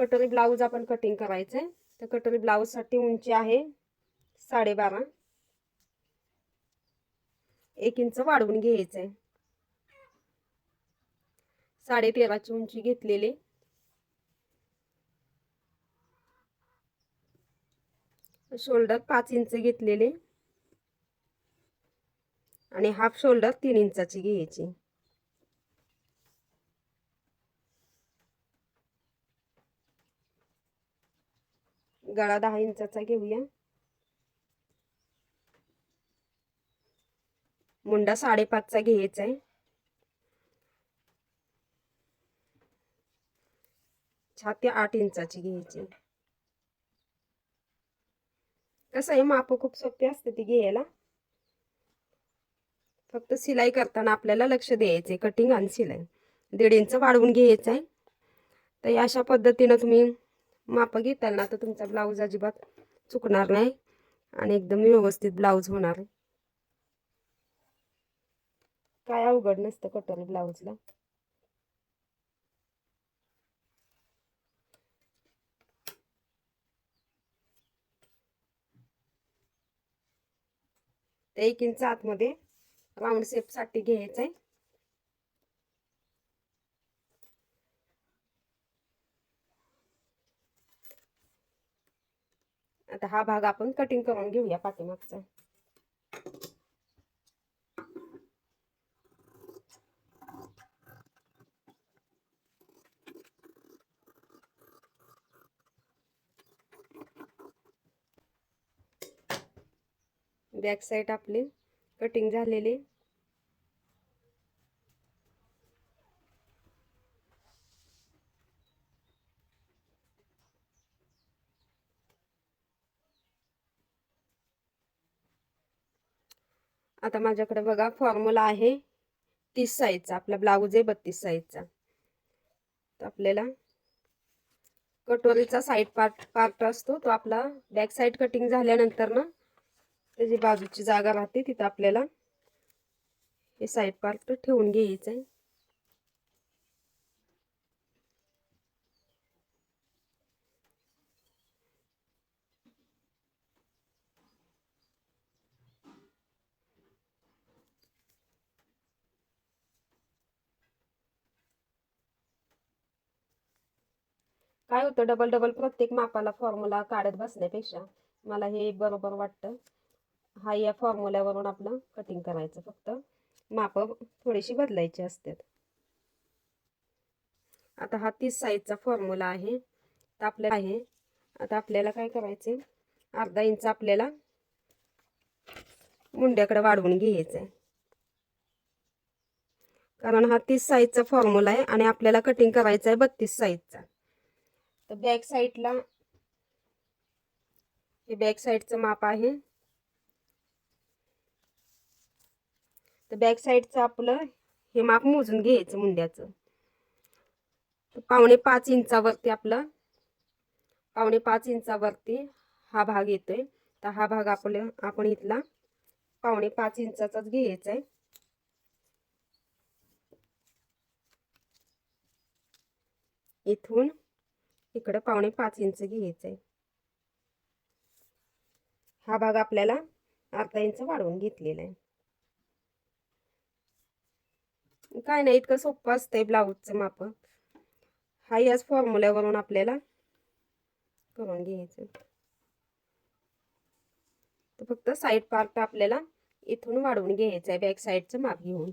कटोरी ब्लाऊज आपण कटिंग करायचं आहे तर कटोरी ब्लाऊजसाठी उंची आहे साडेबारा. एक इंच वाढवून घ्यायचं आहे साडे तेराची उंची घेतलेली. शोल्डर पाच इंच घेतलेले. आणि हाफ शोल्डर तीन इंचाची घ्यायची. गळा दहा इंचाचा घेऊया. मुंडा साडेपाचचा घ्यायचा आहे. छाती आठ इंचाची घ्यायची कसं आहे माप खूप सोपी असते ती घ्यायला. फक्त सिलाई करताना आपल्याला लक्ष द्यायचे कटिंग आणि सिलाई. दीड इंच वाढवून घ्यायचं आहे तर अशा पद्धतीनं तुम्ही माप घेताल ना तर तुमचा ब्लाऊज अजिबात चुकणार नाही आणि एकदम व्यवस्थित ब्लाऊज होणार. आहे काय अवघड नसतं कटोरी ब्लाऊजला. ते एक इंच आतमध्ये राऊंड शेपसाठी घ्यायचं आहे आता हा भाग आपण कटिंग करून घेऊया पाठीमागचा. बॅक साईड आपली कटिंग झालेली. आता माझ्याकडे बघा फॉर्म्युला आहे तीस साईजचा आपला ब्लाऊज आहे बत्तीस साईजचा. तर आपल्याला कटोरीचा साईड पार्ट पार्ट असतो तो आपला बॅक साईड कटिंग झाल्यानंतर ना त्याची बाजूची जागा राहते तिथं आपल्याला हे साईड पार्ट ठेवून घ्यायचं आहे काय होतं डबल डबल प्रत्येक मापाला फॉर्म्युला काढत बसण्यापेक्षा मला हे बरोबर वाटतं. हा या फॉर्म्युल्यावरून आपलं कटिंग करायचं फक्त. माप थोडीशी बदलायची असतात. आता हा तीस साईजचा फॉर्म्युला आहे. तर आपल्याला आहे. आता आपल्याला काय करायचं अर्धा इंच आपल्याला मुंड्याकडे वाढवून घ्यायचं आहे कारण हा तीस साईजचा फॉर्म्युला आहे आणि आपल्याला कटिंग करायचा आहे बत्तीस साईजचा तर बॅक साईडला हे बॅक साईडचं माप आहे. तर बॅक साईडचं आपलं हे माप मोजून घ्यायचं मुंड्याचं. पावणे पाच इंचावरती आपलं पावणे पाच इंचावरती हा भाग येतोय. तर हा भाग आपल्या आपण इथला पावणे पाच इंचाचाच घ्यायचा आहे इथून इकडं पावणे पाच इंच घ्यायचं आहे हा भाग आपल्याला अर्धा इंच वाढवून घेतलेला आहे. काय नाही इतकं सोपं असतंय ब्लाऊजचं माप. हा याच फॉर्म्युल्यावरून आपल्याला करून घ्यायचं तर फक्त साईड पार्ट आपल्याला इथून वाढवून घ्यायचं आहे बॅक साईडचं माप घेऊन.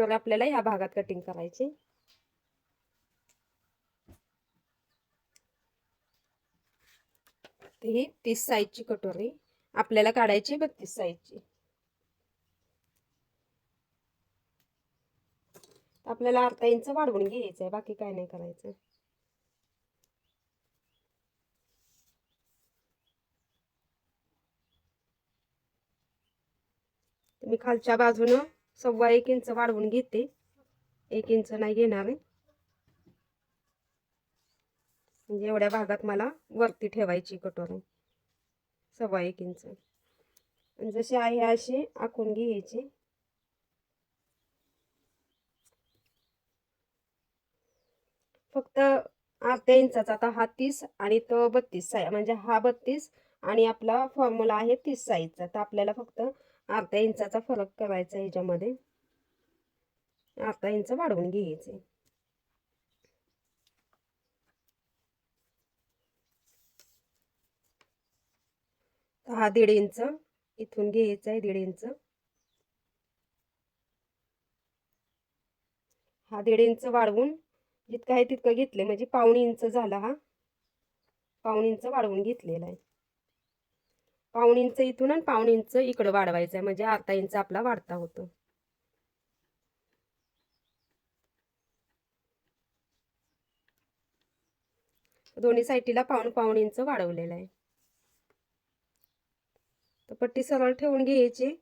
टोमॅटोला आपल्याला ह्या भागात कटिंग करायची. ही तीस साईजची कटोरी आपल्याला काढायची बत्तीस साईजची आपल्याला अर्धा इंच वाढवून घ्यायचं आहे बाकी काय नाही करायचं. तुम्ही खालच्या बाजूनं सव्वा एक इंच वाढवून घेते. एक इंच नाही घेणार आहे. म्हणजे एवढ्या भागात मला वरती ठेवायची कटोरी. सव्वा एक इंच. जशी आहे अशी आखून घ्यायची. फक्त अर्ध्या इंचाचा आता हा तीस आणि तो बत्तीस साय म्हणजे हा बत्तीस आणि आपला फॉर्म्युला आहे तीस साईजचा. तर आपल्याला फक्त अर्धा इंचाचा फरक करायचा ह्याच्यामध्ये. अर्धा इंच वाढवून घ्यायचे. हा दीड इंच इथून घ्यायचा आहे दीड इंच. हा दीड इंच वाढवून जितकं आहे तितकं घेतले म्हणजे पाऊण इंच झाला हा. पाऊण इंच वाढवून घेतलेला आहे. पाऊण इंच इथून आणि पाऊण इंच इकडं वाढवायचं आहे म्हणजे अर्धा इंच आपला वाढता होतो. दोन्ही साईडला पाऊण पाऊण इंच वाढवलेलं आहे. तर पट्टी सरळ ठेवून घ्यायची.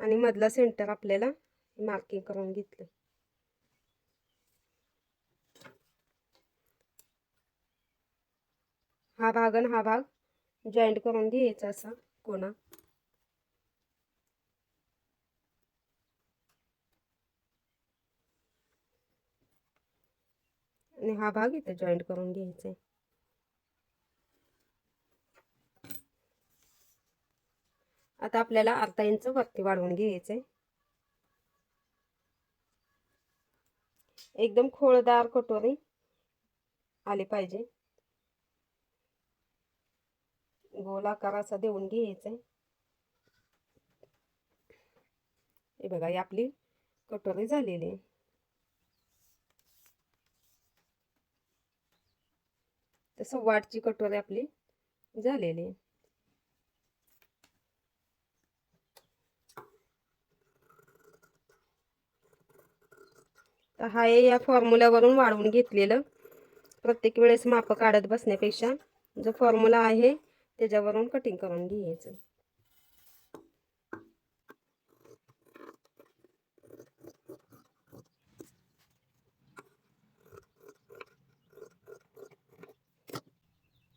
आणि मधला सेंटर आपल्याला मार्किंग करून घेतलं हा भाग आणि हा भाग जॉईंट करून घ्यायचा असा कोणा आणि हा भाग इथे जॉईंट करून घ्यायचा आहे. आता आपल्याला अर्धा इंच वरती वाढवून घ्यायचंय एकदम खोळदार कटोरी आली पाहिजे. गोल आकार असा देऊन घ्यायचंय हे बघा ही आपली कटोरी झालेली आहे. तसं वाटची कटोरी आपली झालेली आहे. तर हा या फॉर्म्युल्यावरून वाढवून घेतलेलं. प्रत्येक वेळेस माप काढत बसण्यापेक्षा जो फॉर्म्युला आहे त्याच्यावरून कटिंग करून घ्यायचं.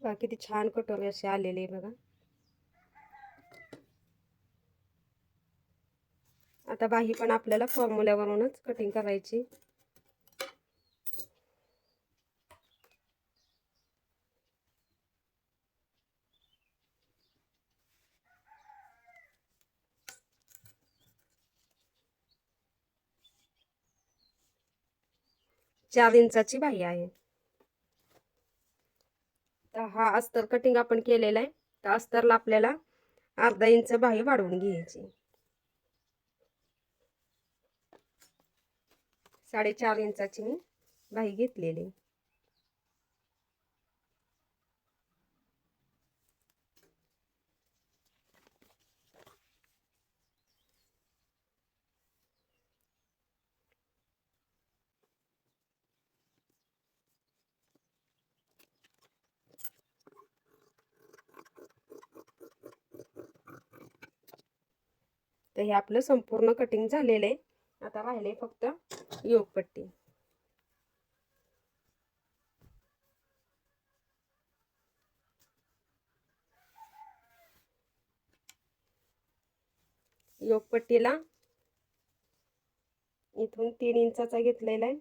किती छान कटोरे असे आलेले बघा. आता बाही पण आपल्याला फॉर्म्युल्यावरूनच कटिंग करायची. चार इंचाची बाही आहे. तर हा अस्तर कटिंग आपण केलेला आहे. तर अस्तरला आपल्याला अर्धा इंच बाही वाढवून घ्यायची. साडेचार इंचाची मी बाही घेतलेली तर हे आपलं संपूर्ण कटिंग झालेलं आहे. आता राहिले फक्त योगपट्टी योगपट्टीला इथून तीन इंचाचा घेतलेला आहे.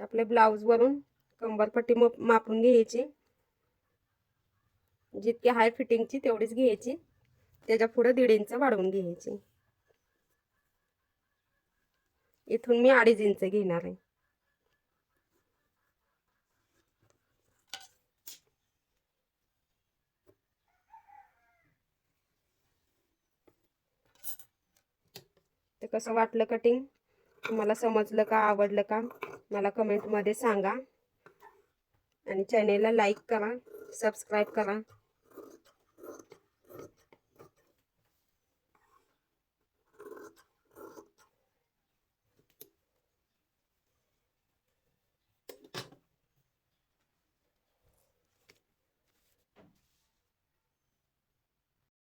आपल्या ब्लाऊजवरून कंबरपट्टी मापून घ्यायची. जितकी हाय फिटिंगची तेवढीच घ्यायची. त्याच्या पुढं दीड इंच वाढवून घ्यायची. इथून मी अडीच इंच घेणार आहे. ते कसं वाटलं कटिंग तुम्हाला समजलं का आवडलं का मला कमेंटमध्ये सांगा. आणि चॅनेलला लाईक करा सबस्क्राईब करा.